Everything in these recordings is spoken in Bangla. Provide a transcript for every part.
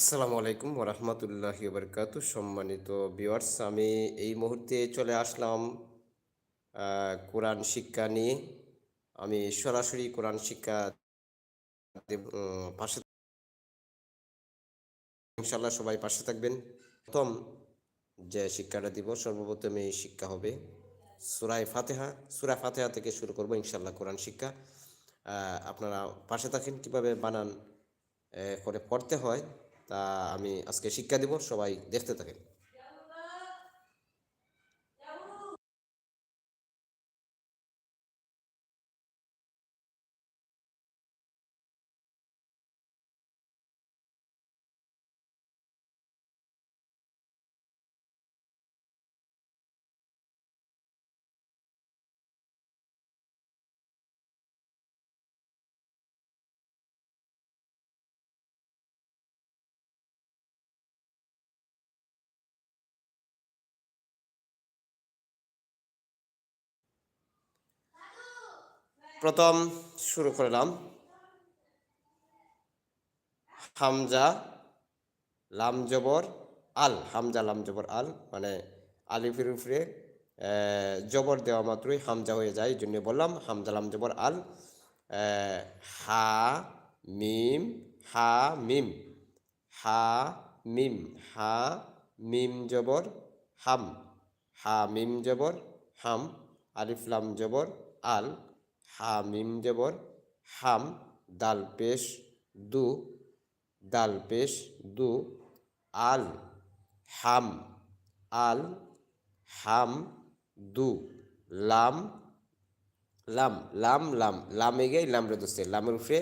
আসসালামু আলাইকুম ওরহমতুল্লাহি বরকাত সম্মানিত ভিউয়ার্স, আমি এই মুহূর্তে চলে আসলাম কোরআন শিক্ষা নিয়ে। আমি সরাসরি কোরআন শিক্ষা পাশে ইনশাল্লাহ সবাই পাশে থাকবেন। প্রথম যে শিক্ষাটা দিব, সর্বপ্রথম এই শিক্ষা হবে সুরায় ফাতেহা। সুরা ফাতেহা থেকে শুরু করব ইনশাল্লাহ কোরআন শিক্ষা। আপনারা পাশে থাকেন কীভাবে বানান করে পড়তে হয়। তা আমি আজকে শিক্ষা দিব সবাই দেখতে থাকেন। প্রথম শুরু করলাম হামজা লাম জবর আল হামজা লাম জবর আল মানে আলিফের উপরে আহ, জবর দেওয়া মাত্রই হামজা হয়ে যায় এই জন্য বললাম হামজা লাম জবর আল হা মিম হা মিম হা মিম হা মিম জবর হাম হা মিম জবর হাম আলিফ লাম জবর আল হা মিম জবর হাম দাল পেশ দু দাল পেশ দু আল হাম আল হাম দু লাম লাম লাম লাম লামে গিয়ে লাম রে দোস্তে লামের উপরে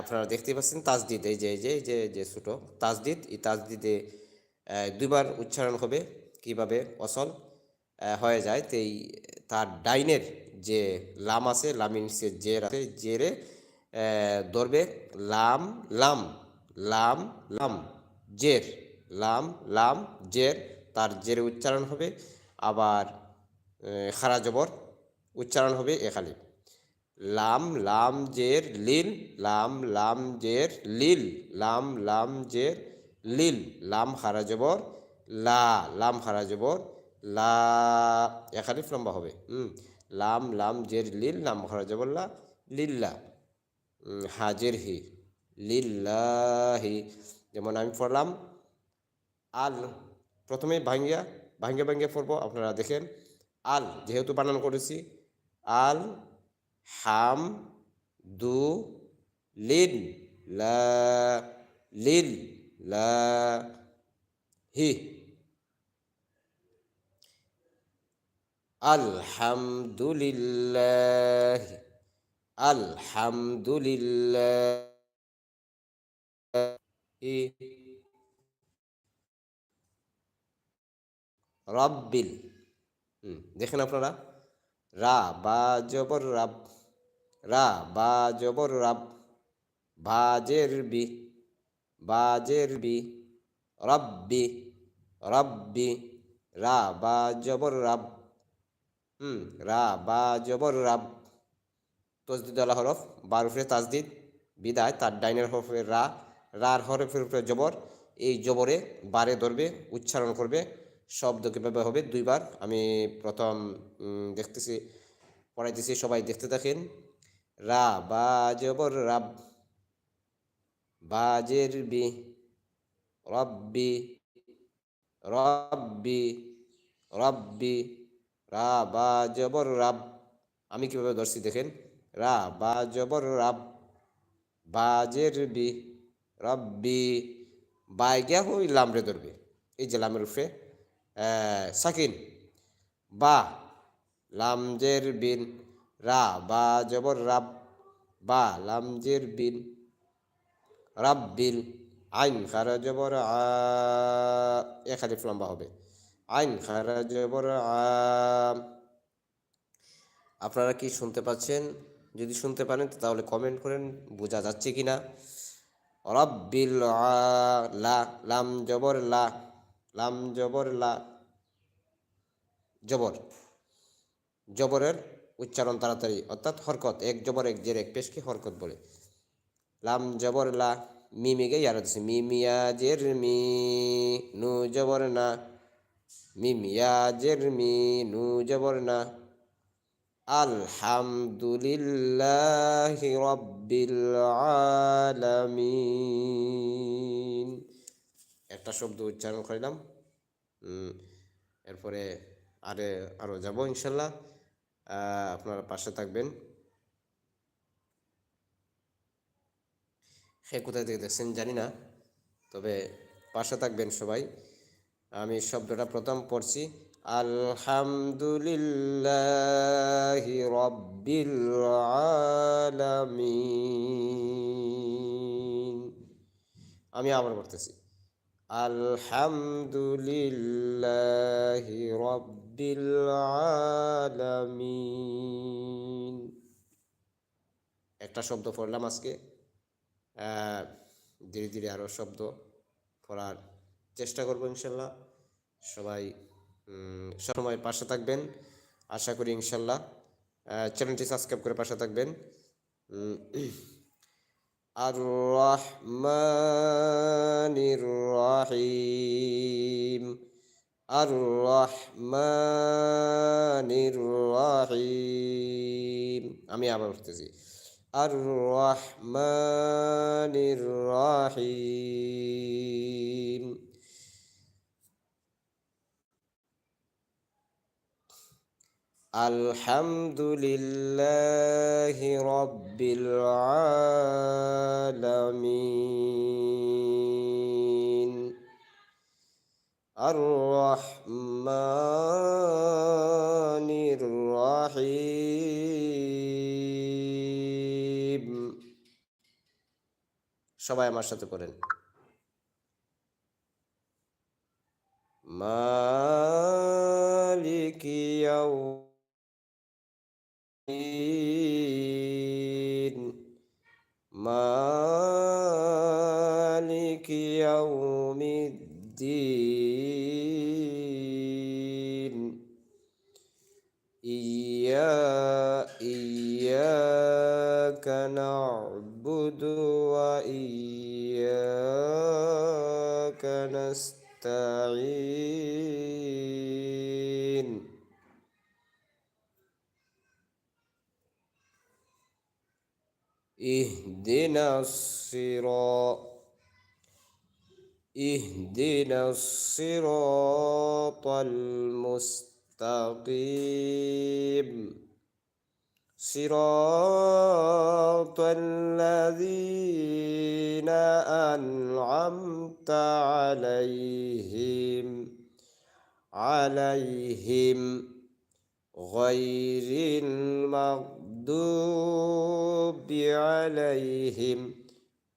আপনারা দেখতে পাচ্ছেন তাজদিদ এই যে এই যে যে যে ছোটো তাজদিদ এই তাজদিদে আহ, দুইবার উচ্চারণ হবে কীভাবে অসল হয়ে যায়। তো এই তার ডাইনের যে লাম আছে, লামিন সে জের আছে, জেরে ধরবে লাম লাম লাম লাম, জের, লাম লাম, জের, তার জেরে উচ্চারণ হবে। আবার খারা জবর উচ্চারণ হবে এখানে। লাম লাম, জের, লিল, লাম লাম, জের, লিল, লাম লাম, জের, লিল, লাম হারা জবর, লা, লাম হারা জবর, লা, এখানে লম্বা হবে। হুম। লাম লাম, জের, লিল লাম হারা জবর লা লিল্লা হাজের হি, লিল্লাহি। যেমন আমি পড়লাম, আল, প্রথমে ভাঙ্গিয়া ভাঙ্গে ভাঙ্গে পড়ব, আপনারা দেখেন, আল, যেহেতু বানান করেছি, আল, হাম, দু, লিল, লা লিল, লা, হি। আলহামদুলিল্লাহ আলহামদুলিল্লাহ রব্বিল দেখেন আপনারা, রা, বা, জবর, রাব, রা, বা, জবর, রাব, বাজের, বি বাজের, বি, রব্বি রব্বি, রা, বা, জবর, রাব হুম, রা, বা, জবর, রাব। তসদিদ আলা হরফ, বার উপরে তাজদিদ, বিদায়, তার ডাইনের হরফে রা, রার হরফের উপরে জবর, এই জবরে বারে ধরবে, উচ্চারণ করবে, শব্দ কীভাবে হবে, দুইবার। আমি প্রথম দেখতেছি, পড়াইতেছি, সবাই দেখতে থাকেন। রা, বা, জবর, রাব। বাজের বি, রব্বি রব্বি রব্বি। রা বা জবর রাব। আমি কীভাবে ধরছি দেখেন? রা বা জবর রাব। বাজের বি রব্বি বাই গিয়া হই লামরে ধরবে। এই যে লামের আহ, সাকিন। বা লামজের বিন। রা বা জবর রাব। বা লামজের বিন। রাব রাব্বিল আইন খারা জবর আ এক হালিফ লম্বা হবে। আইন খারা জবর আপনারা কি শুনতে পাচ্ছেন? যদি শুনতে পারেন, তাহলে কমেন্ট করেন, বোঝা যাচ্ছে কি না রব্বিল লাম জবর লা, লাম জবর লা, জবর, জবরের উচ্চারণ তাড়াতাড়ি, অর্থাৎ হরকত, এক জবর, এক জের, এক পেশকে হরকত বলে। লাম জবর লা মিমিকে ইয়ার মিমিয়া জের, মি, নু, জবর, না। মিমিয়া জের মি নু জবর না। আলহামদুলিল্লাহি রব্বিল আলামিন। একটা শব্দ উচ্চারণ করলাম। এরপরে আরে আরও যাব ইনশাল্লাহ। আপনারা পাশে থাকবেন। সে কোথায় থেকে দেখছেন জানি না, তবে পাশে থাকবেন সবাই। আমি শব্দটা প্রথম পড়ছি। আলহামদুলিল্লাহি রব্বিল আমি আবার করতেছি আলহামদুলিল্লাহি রব্বিল একটা শব্দ পড়লাম আজকে। ধীরে ধীরে আরও শব্দ পড়ার চেষ্টা করব ইনশাল্লাহ। সবাই সবসময় পাশে থাকবেন। আশা করি ইনশাল্লাহ চ্যানেলটি সাবস্ক্রাইব করে পাশে থাকবেন। আর রহিম আর রহিম আমি আবার উঠতেছি আর রহমানির রহিম الحمد لله رب العالمين الرحمن الرحيم সবাই আমার সাথে করেন مالك يوم الدين مالك يوم الدين. إيا إياك نعبد وإياك نستعين. اهدنا الصراط اهدنا الصراط المستقيم. صراط الذين أنعمت عليهم عليهم غير المغضوب عليهم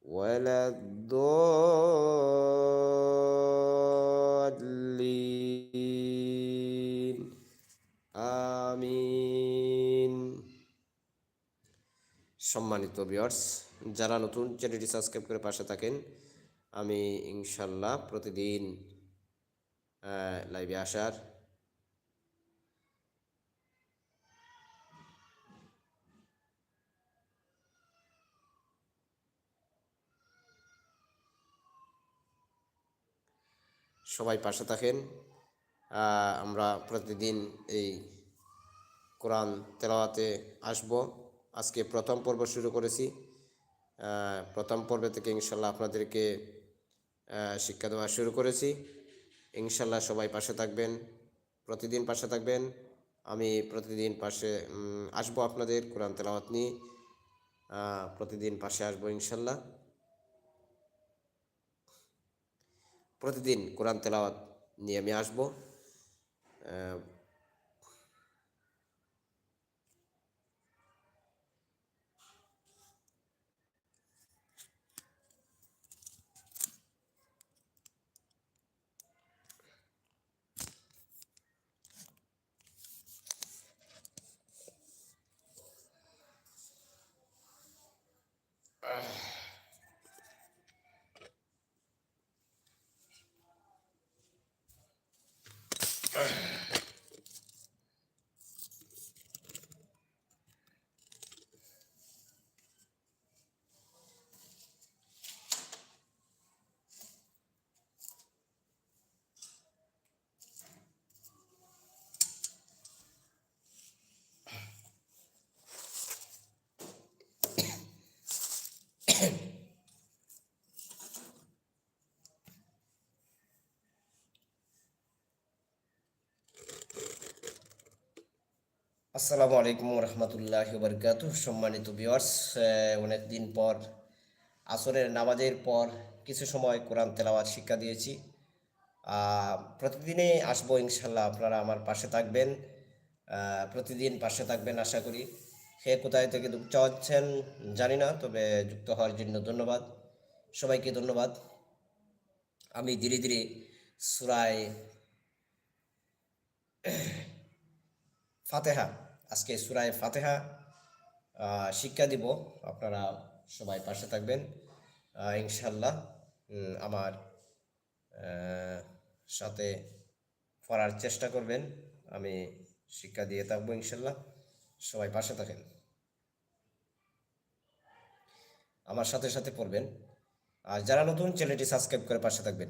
ولا الضالين আমিন সম্মানিত বিয়ার্স যারা নতুন চ্যানেলটি সাবস্ক্রাইব করে পাশে থাকেন আমি ইনশাল্লাহ প্রতিদিন লাইভে আসার সবাই পাশে থাকেন। আমরা প্রতিদিন এই কোরআন তেলাওয়াতে আসব। আজকে প্রথম পর্ব শুরু করেছি। প্রথম পর্বে থেকে ইনশাল্লাহ আপনাদেরকে শিক্ষা দেওয়া শুরু করেছি। ইনশাল্লাহ সবাই পাশে থাকবেন, প্রতিদিন পাশে থাকবেন। আমি প্রতিদিন পাশে আসব আপনাদের কোরআন তেলাওয়াত নিয়ে। প্রতিদিন পাশে আসব ইনশাল্লাহ। প্রতিদিন কোরআন তেলাওয়াত নিয়ে আমি আসব। আসসালামু আলাইকুম রহমতুল্লাহ বরকাত সম্মানিত ভিউয়ার্স অনেক দিন পর আসরের নামাজের পর কিছু সময় কোরআন তেলাওয়াত শিক্ষা দিয়েছি। আহ, প্রতিদিনই আসব ইনশাল্লাহ আপনারা আমার পাশে থাকবেন। প্রতিদিন পাশে থাকবেন আশা করি। সে কোথায় থেকে যুক্ত হচ্ছেন জানি না তবে যুক্ত হওয়ার জন্য ধন্যবাদ। সবাইকে ধন্যবাদ। আমি ধীরে ধীরে সুরায় ফাতেহা আজকে সুরায় ফাতেহা শিক্ষা দিব। আপনারা সবাই পাশে থাকবেন। ইনশাল্লাহ আমার সাথে পড়ার চেষ্টা করবেন। আমি শিক্ষা দিয়ে থাকব ইনশাল্লাহ সবাই পাশে থাকেন। আমার সাথে সাথে পড়বেন। আর যারা নতুন, চ্যানেলটি সাবস্ক্রাইব করে পাশে থাকবেন।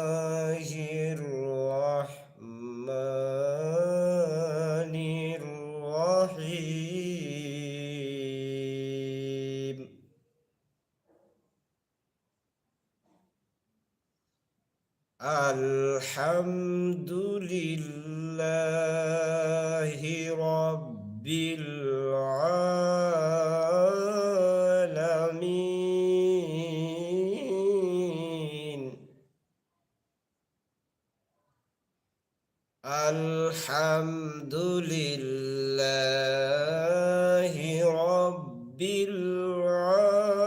العالمين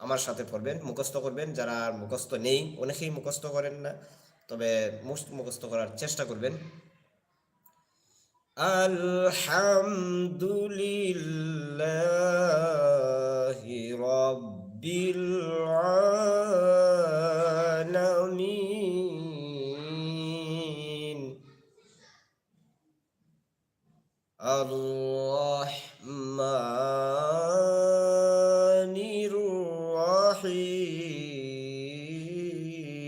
আমার সাথে পড়বেন মুখস্থ করবেন যারা আর মুখস্থ নেই অনেকেই মুখস্থ করেন না তবে মুস্ত মুখস্থ করার চেষ্টা করবেন আলহামদুলিল্লাহি রাব্বিল আলামিন الرحمن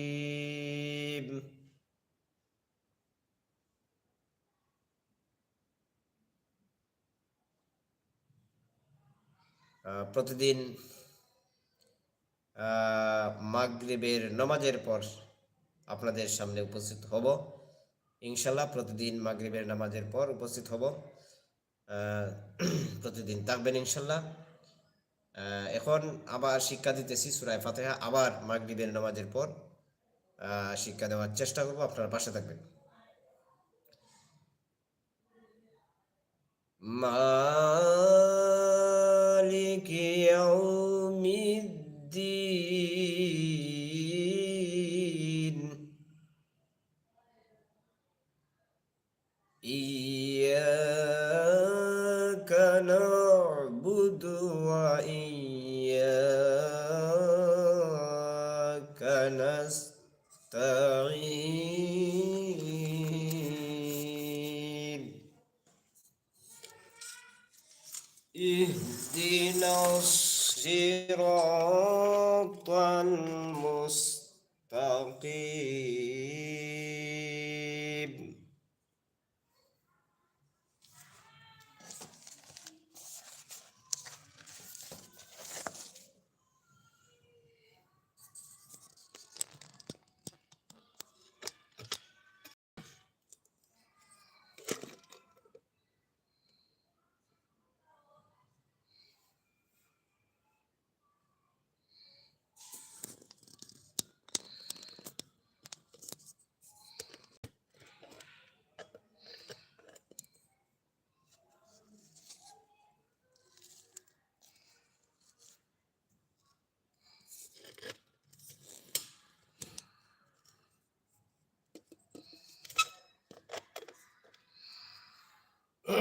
الرحيم আহ, প্রতিদিন আহ, মাগরিবের নমাজের পর আপনাদের সামনে উপস্থিত হব ইনশাল্লাহ প্রতিদিন মাগরিবের নামাজের পর উপস্থিত হব আহ, প্রতিদিন থাকবেন ইনশাল্লাহ এখন আবার শিক্ষা দিতেছি সুরায় ফাতেহা, আবার মাগরিবের নামাজের পর শিক্ষা দেওয়ার চেষ্টা করব, আপনারা পাশে থাকবেন। মালিক ইয়াউমিদ্দিন। صراطا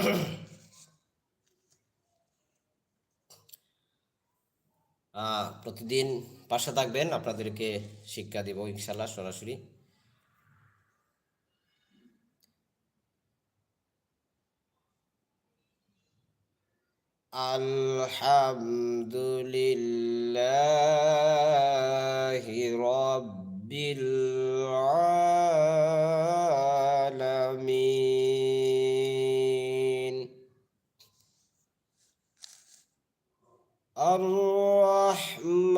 প্রতিদিন পাশে থাকবেন আপনাদেরকে শিক্ষা দিব ইনশাল্লাহ সরাসরি। আলহামদুলিল্লাহ রব্বিল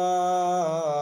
ما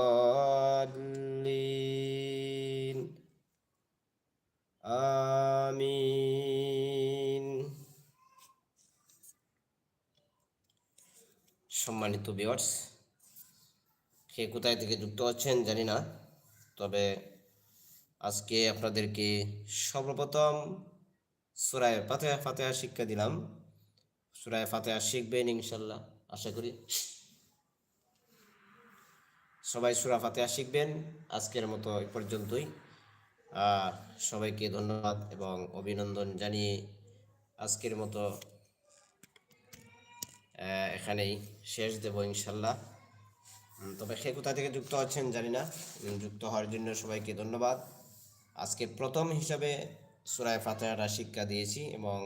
সম্মানিত ভিউয়ার্স কে কোথায় থেকে যুক্ত হচ্ছেন জানি না, তবে আজকে আপনাদেরকে সর্বপ্রথম সুরায় ফাতেহা ফাতেহা শিক্ষা দিলাম। সুরায় ফাতেহা শিখবেন ইনশাল্লাহ আশা করি। সবাই সুরা ফাতেহা শিখবেন, আজকের মতো এই পর্যন্তই। সবাইকে ধন্যবাদ এবং অভিনন্দন জানিয়ে আজকের মতো এখানেই শেষ দেব ইনশাল্লাহ। তবে সে কোথা থেকে যুক্ত হচ্ছেন জানি না। যুক্ত হওয়ার জন্য সবাইকে ধন্যবাদ। আজকে প্রথম হিসাবে সুরায় ফাতেহাটা শিক্ষা দিয়েছি এবং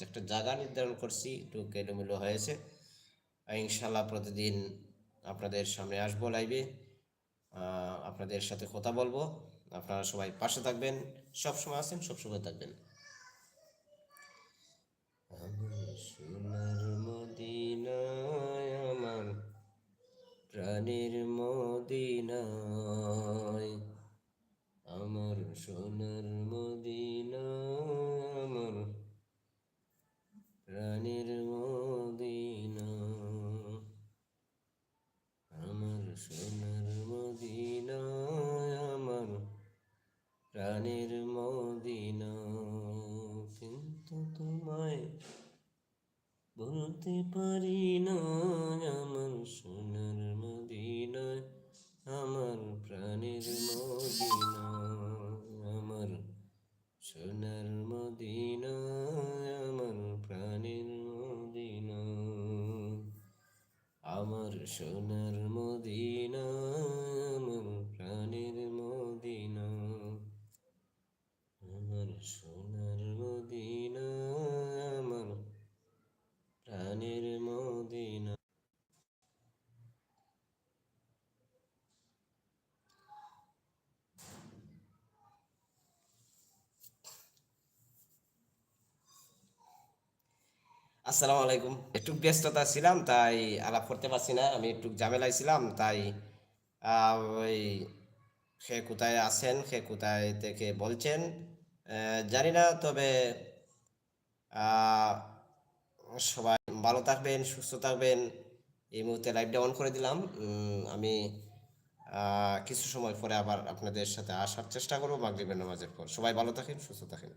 একটা জায়গা নির্ধারণ করছি, একটু কেলোমেলো হয়েছে। ইনশাল্লাহ প্রতিদিন আপনাদের সামনে আসব লাইভে। আপনাদের সাথে কথা বলব। আপনারা সবাই পাশে থাকবেন। সব সময় আছেন সব সময় থাকবেন। প্রাণের মদিনায়, আমার সোনার মদিনায়, আমার প্রাণের মদিনা আমার সোনার মদিনায়, আমার প্রাণের মদিনা কিন্তু তোমায় বলতে পারি না, আমার সোনার মদিনায়, আমার প্রাণের মদিনা আমার সোনার মদিনা আমার প্রাণের মদিনা আমার সোনার মদিনা আমার প্রাণের মদিনা আমার সোনার মদিনা আমার প্রাণের মদিনা আসসালামু আলাইকুম। একটু ব্যস্ততা ছিলাম, তাই আলাপ করতে পারছি না। আমি একটু ঝামেলায় ছিলাম, তাই ওই সে কোথায় আছেন, সে কোথায় থেকে বলছেন জানি না, তবে সবাই ভালো থাকবেন, সুস্থ থাকবেন। এই মুহূর্তে লাইভটা অন করে দিলাম। আমি কিছু সময় পরে আবার আপনাদের সাথে আসার চেষ্টা করব, মাগরিবের নামাজের পর। সবাই ভালো থাকেন, সুস্থ থাকেন।